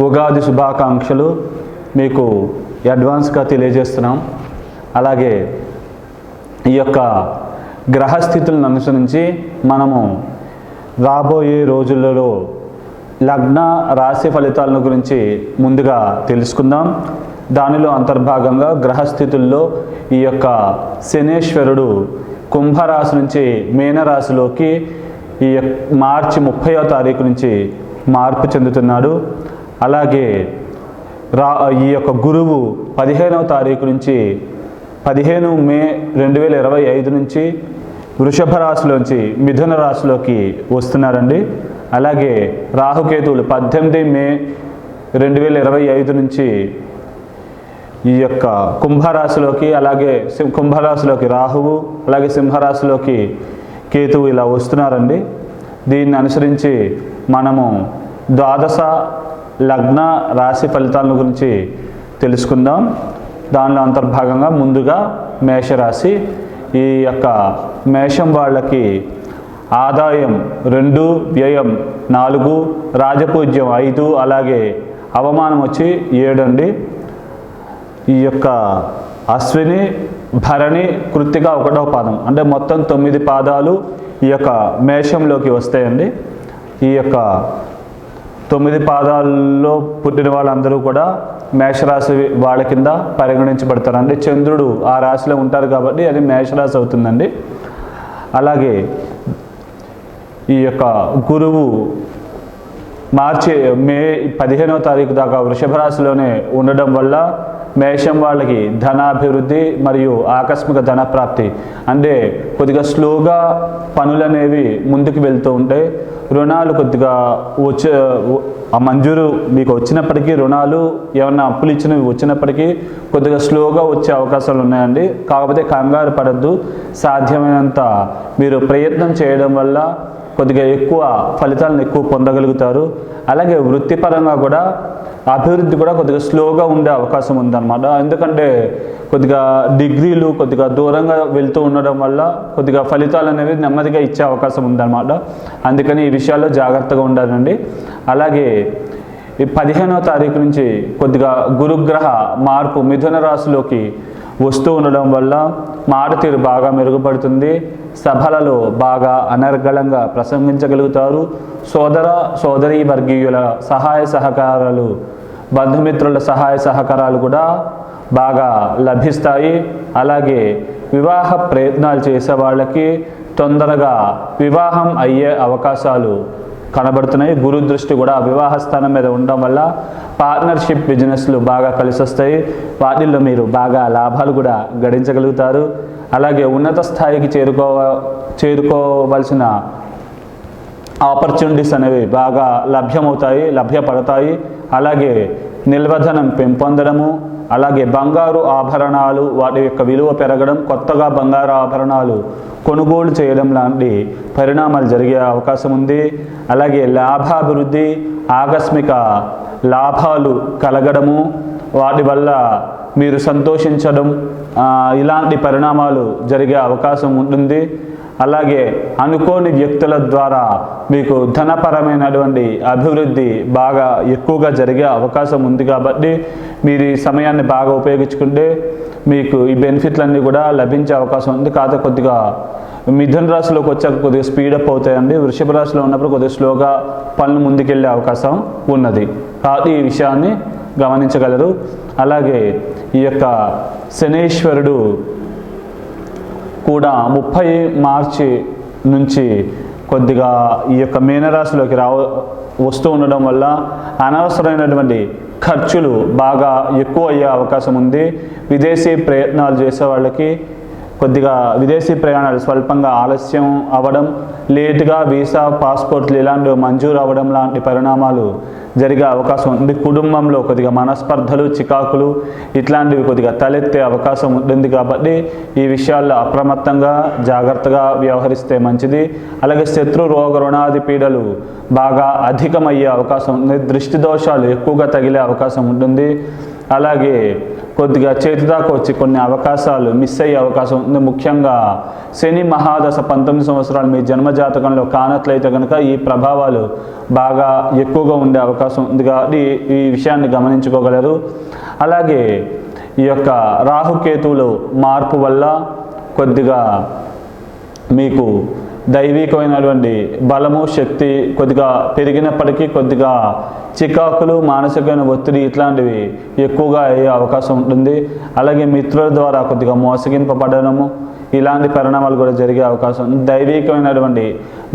ఉగాది శుభాకాంక్షలు మీకు అడ్వాన్స్గా తెలియజేస్తున్నాం. అలాగే ఈ యొక్క గ్రహస్థితులను అనుసరించి మనము రాబోయే రోజులలో లగ్న రాశి ఫలితాలను గురించి ముందుగా తెలుసుకుందాం. దానిలో అంతర్భాగంగా గ్రహస్థితుల్లో ఈ యొక్క శనేశ్వరుడు కుంభరాశి నుంచి మీనరాశిలోకి ఈ యొక్క మార్చి ముప్పయో తారీఖు నుంచి మార్పు చెందుతున్నాడు. అలాగే రా ఈ యొక్క గురువు పదిహేనవ తారీఖు నుంచి పదిహేను మే రెండు వేల ఇరవై ఐదు నుంచి వృషభ రాశిలోంచి మిథున రాశిలోకి వస్తున్నారండి. అలాగే రాహుకేతువులు పద్దెనిమిది మే రెండు వేల ఇరవై ఐదు నుంచి ఈ యొక్క కుంభరాశిలోకి అలాగే సింహ కుంభరాశిలోకి రాహువు అలాగే సింహరాశిలోకి కేతువు ఇలా వస్తున్నారండి. దీన్ని అనుసరించి మనము ద్వాదశ లగ్న రాశి ఫలితాల గురించి తెలుసుకుందాం. దానిలో అంతర్భాగంగా ముందుగా మేషరాశి. ఈ యొక్క మేషం వాళ్ళకి ఆదాయం రెండు వ్యయం నాలుగు రాజపూజ్యం ఐదు అలాగే అవమానం వచ్చి ఏడండి. ఈ యొక్క అశ్విని భరణి కృత్తిగా ఒకటో పాదం. అంటే మొత్తం తొమ్మిది పాదాలు ఈ యొక్క మేషంలోకి వస్తాయండి. ఈ యొక్క తొమ్మిది పాదాల్లో పుట్టిన వాళ్ళందరూ కూడా మేషరాశి వాళ్ళ కింద పరిగణించబడతారు అంటే చంద్రుడు ఆ రాశిలో ఉంటారు కాబట్టి అది మేషరాశి అవుతుందండి. అలాగే ఈ యొక్క గురువు మార్చి మే పదిహేనవ తారీఖు దాకా వృషభ రాశిలోనే ఉండడం వల్ల మేషం వాళ్ళకి ధనాభివృద్ధి మరియు ఆకస్మిక ధన ప్రాప్తి అంటే కొద్దిగా స్లోగా పనులు అనేవి ముందుకు వెళ్తూ ఉంటాయి రుణాలు కొద్దిగా వచ్చే ఆ మంజూరు మీకు వచ్చినప్పటికీ రుణాలు ఏమన్నా అప్పులు ఇచ్చినవి వచ్చినప్పటికీ కొద్దిగా స్లోగా వచ్చే అవకాశాలు ఉన్నాయండి. కాకపోతే కంగారు పడద్దు. సాధ్యమైనంత మీరు ప్రయత్నం చేయడం వల్ల కొద్దిగా ఎక్కువ ఫలితాలను ఎక్కువ పొందగలుగుతారు. అలాగే వృత్తిపరంగా కూడా అభివృద్ధి కూడా కొద్దిగా స్లోగా ఉండే అవకాశం ఉందన్నమాట. ఎందుకంటే కొద్దిగా డిగ్రీలు కొద్దిగా దూరంగా వెళ్తూ ఉండడం వల్ల కొద్దిగా ఫలితాలు అనేవి నెమ్మదిగా ఇచ్చే అవకాశం ఉందన్నమాట. అందుకని ఈ విషయాల్లో జాగ్రత్తగా ఉండాలండి. అలాగే ఈ పదిహేనవ తారీఖు నుంచి కొద్దిగా గురుగ్రహ మార్పు మిథున రాశిలోకి వస్తూ ఉండడం వల్ల మాట తీరు బాగా మెరుగుపడుతుంది. సభలలో బాగా అనర్గళంగా ప్రసంగించగలుగుతారు. సోదర సోదరీ వర్గీయుల సహాయ సహకారాలు బంధుమిత్రుల సహాయ సహకారాలు కూడా బాగా లభిస్తాయి. అలాగే వివాహ ప్రయత్నాలు చేసే వాళ్ళకి తొందరగా వివాహం అయ్యే అవకాశాలు కనబడుతున్నాయి. గురు దృష్టి కూడా వివాహ స్థానం మీద ఉండడం వల్ల పార్ట్నర్షిప్ బిజినెస్లు బాగా కలిసి వస్తాయి వాటిల్లో మీరు బాగా లాభాలు కూడా గడించగలుగుతారు. అలాగే ఉన్నత స్థాయికి చేరుకో చేరుకోవలసిన ఆపర్చునిటీస్ అనేవి బాగా లభ్యమవుతాయి లభ్యపడతాయి. అలాగే నిల్వధనం పెంపొందడము అలాగే బంగారు ఆభరణాలు వాటి యొక్క విలువ పెరగడం కొత్తగా బంగారు ఆభరణాలు కొనుగోలు చేయడం లాంటి పరిణామాలు జరిగే అవకాశం ఉంది. అలాగే లాభాభివృద్ధి ఆకస్మిక లాభాలు కలగడము వాటి వల్ల మీరు సంతోషించడం ఇలాంటి పరిణామాలు జరిగే అవకాశం ఉంటుంది. అలాగే అనుకోని వ్యక్తుల ద్వారా మీకు ధనపరమైనటువంటి అభివృద్ధి బాగా ఎక్కువగా జరిగే అవకాశం ఉంది కాబట్టి మీరు ఈ సమయాన్ని బాగా ఉపయోగించుకుంటే మీకు ఈ బెనిఫిట్లన్నీ కూడా లభించే అవకాశం ఉంది. కాకపోతే కొద్దిగా మిథున రాశిలోకి వచ్చాక కొద్దిగా స్పీడప్ అవుతాయండి. వృషభ రాశిలో ఉన్నప్పుడు కొద్దిగా స్లోగా పనులు ముందుకెళ్ళే అవకాశం ఉన్నది. కాబట్టి ఈ విషయాన్ని గమనించగలరు. అలాగే ఈ యొక్క శనేశ్వరుడు కూడా ముప్పై మార్చి నుంచి కొద్దిగా ఈ యొక్క మీనరాశిలోకి రావ వస్తూ ఉండడం వల్ల అనవసరమైనటువంటి ఖర్చులు బాగా ఎక్కువ అయ్యే అవకాశం ఉంది. విదేశీ ప్రయత్నాలు చేసే వాళ్ళకి కొద్దిగా విదేశీ ప్రయాణాలు స్వల్పంగా ఆలస్యం అవ్వడం లేటుగా వీసా పాస్పోర్ట్లు ఇలాంటివి మంజూరు అవ్వడం లాంటి పరిణామాలు జరిగే అవకాశం ఉంది. కుటుంబంలో కొద్దిగా మనస్పర్ధలు చికాకులు ఇట్లాంటివి కొద్దిగా తలెత్తే అవకాశం ఉంటుంది కాబట్టి ఈ విషయాల్లో అప్రమత్తంగా జాగ్రత్తగా వ్యవహరిస్తే మంచిది. అలాగే శత్రు రోగ రుణాది పీడలు బాగా అధికమయ్యే అవకాశం ఉంది. దృష్టి దోషాలు ఎక్కువగా తగిలే అవకాశం ఉంటుంది. అలాగే కొద్దిగా చేతి దాకా వచ్చి కొన్ని అవకాశాలు మిస్ అయ్యే అవకాశం ఉంది. ముఖ్యంగా శని మహాదశ పంతొమ్మిది సంవత్సరాలు మీ జన్మజాతకంలో కానట్లయితే కనుక ఈ ప్రభావాలు బాగా ఎక్కువగా ఉండే అవకాశం ఉంది కాబట్టి ఈ విషయాన్ని గమనించుకోగలరు. అలాగే ఈ యొక్క రాహుకేతువులు మార్పు వల్ల కొద్దిగా మీకు దైవికమైనటువంటి బలము శక్తి కొద్దిగా పెరిగినప్పటికీ కొద్దిగా చికాకులు మానసికమైన ఒత్తిడి ఇట్లాంటివి ఎక్కువగా అయ్యే అవకాశం ఉంటుంది. అలాగే మిత్రుల ద్వారా కొద్దిగా మోసగింపబడడము ఇలాంటి పరిణామాలు కూడా జరిగే అవకాశం ఉంది. దైవికమైనటువంటి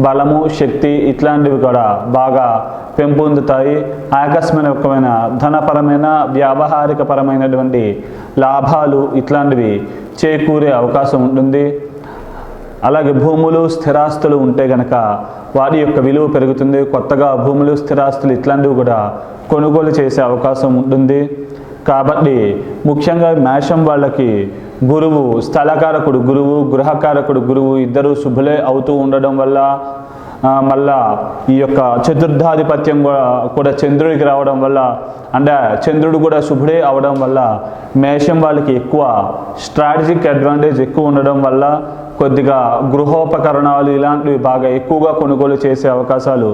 బలము శక్తి ఇట్లాంటివి కూడా బాగా పెంపొందుతాయి. ఆకస్మికమైన ధనపరమైన వ్యావహారిక పరమైనటువంటి లాభాలు ఇట్లాంటివి చేకూరే అవకాశం ఉంటుంది. అలాగే భూములు స్థిరాస్తులు ఉంటే గనక వారి యొక్క విలువ పెరుగుతుంది. కొత్తగా భూములు స్థిరాస్తులు ఇట్లాంటివి కూడా కొనుగోలు చేసే అవకాశం ఉంటుంది. కాబట్టి ముఖ్యంగా మేషం వాళ్ళకి గురువు స్థలకారకుడు గురువు గృహకారకుడు గురువు ఇద్దరు శుభులే అవుతూ ఉండడం వల్ల మళ్ళా ఈ యొక్క చతుర్థాధిపత్యం కూడా కూడా చంద్రుడికి రావడం వల్ల అంటే చంద్రుడు కూడా శుభుడే అవడం వల్ల మేషం వాళ్ళకి ఎక్కువ స్ట్రాటజిక్ అడ్వాంటేజ్ ఎక్కువ ఉండడం వల్ల కొద్దిగా గృహోపకరణాలు ఇలాంటివి బాగా ఎక్కువగా కొనుగోలు చేసే అవకాశాలు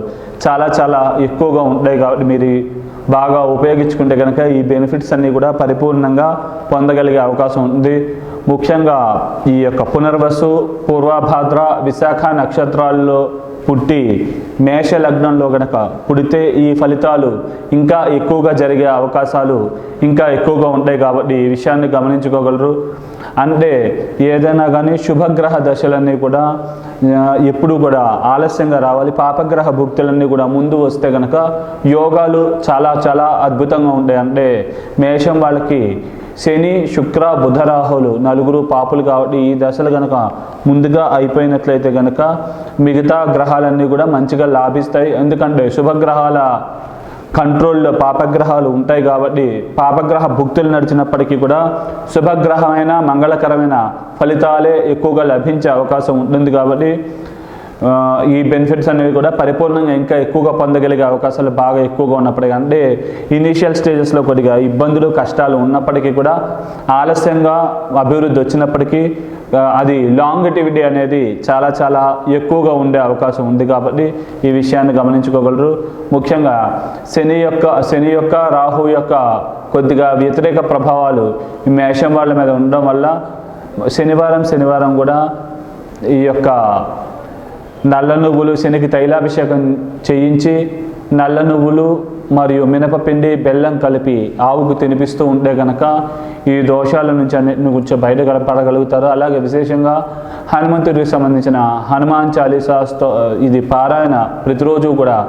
చాలా చాలా ఎక్కువగా ఉంటాయి కాబట్టి మీరు బాగా ఉపయోగించుకుంటే కనుక ఈ బెనిఫిట్స్ అన్నీ కూడా పరిపూర్ణంగా పొందగలిగే అవకాశం ఉంది. ముఖ్యంగా ఈ యొక్క పునర్వసు పూర్వభాద్ర విశాఖ నక్షత్రాల్లో పుట్టి మేష లగ్నంలో గనక పుడితే ఈ ఫలితాలు ఇంకా ఎక్కువగా జరిగే అవకాశాలు ఇంకా ఎక్కువగా ఉంటాయి కాబట్టి ఈ విషయాన్ని గమనించుకోగలరు. అంటే ఏదైనా కానీ శుభగ్రహ దశలన్నీ కూడా ఎప్పుడు కూడా ఆలస్యంగా రావాలి. పాపగ్రహ భుక్తులన్నీ కూడా ముందు వస్తే కనుక యోగాలు చాలా చాలా అద్భుతంగా ఉంటాయి. అంటే మేషం వాళ్ళకి శని శుక్ర బుధ రాహులు నలుగురు పాపులు కాబట్టి ఈ దశలు కనుక ముందుగా అయిపోయినట్లయితే కనుక మిగతా గ్రహాలన్నీ కూడా మంచిగా లాభిస్తాయి. ఎందుకంటే శుభగ్రహాల కంట్రోల్లో పాపగ్రహాలు ఉంటాయి కాబట్టి పాపగ్రహ భుక్తులు నడిచినప్పటికీ కూడా శుభగ్రహమైన మంగళకరమైన ఫలితాలే ఎక్కువగా లభించే అవకాశం ఉంటుంది కాబట్టి ఈ బెనిఫిట్స్ అనేవి కూడా పరిపూర్ణంగా ఇంకా ఎక్కువగా పొందగలిగే అవకాశాలు బాగా ఎక్కువగా ఉన్నప్పటికీ అంటే ఇనీషియల్ స్టేజెస్లో కొద్దిగా ఇబ్బందులు కష్టాలు ఉన్నప్పటికీ కూడా ఆలస్యంగా అభివృద్ధి వచ్చినప్పటికీ అది లాంగిటివిటీ అనేది చాలా చాలా ఎక్కువగా ఉండే అవకాశం ఉంది కాబట్టి ఈ విషయాన్ని గమనించుకోగలరు. ముఖ్యంగా శని యొక్క శని యొక్క రాహు యొక్క కొద్దిగా వ్యతిరేక ప్రభావాలు ఈ మేషం వాళ్ళ మీద ఉండడం వల్ల శనివారం శనివారం కూడా ఈ యొక్క నల్ల నువ్వులు శనికి తైలాభిషేకం చేయించి నల్ల నువ్వులు మరియు మినపపిండి బెల్లం కలిపి ఆవుకు తినిపిస్తూ ఉంటే కనుక ఈ దోషాల నుంచి అన్నిటిని కొంచెం బయట పడగలుగుతారు. అలాగే విశేషంగా హనుమంతుడికి సంబంధించిన హనుమాన్ చాలీసాస్తో ఇది పారాయణ ప్రతిరోజు కూడా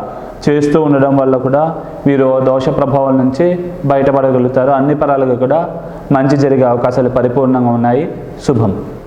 చేస్తూ ఉండడం వల్ల కూడా మీరు దోష ప్రభావం నుంచి బయటపడగలుగుతారు అన్ని పరాలుగా కూడా మంచి జరిగే అవకాశాలు పరిపూర్ణంగా ఉన్నాయి. శుభం.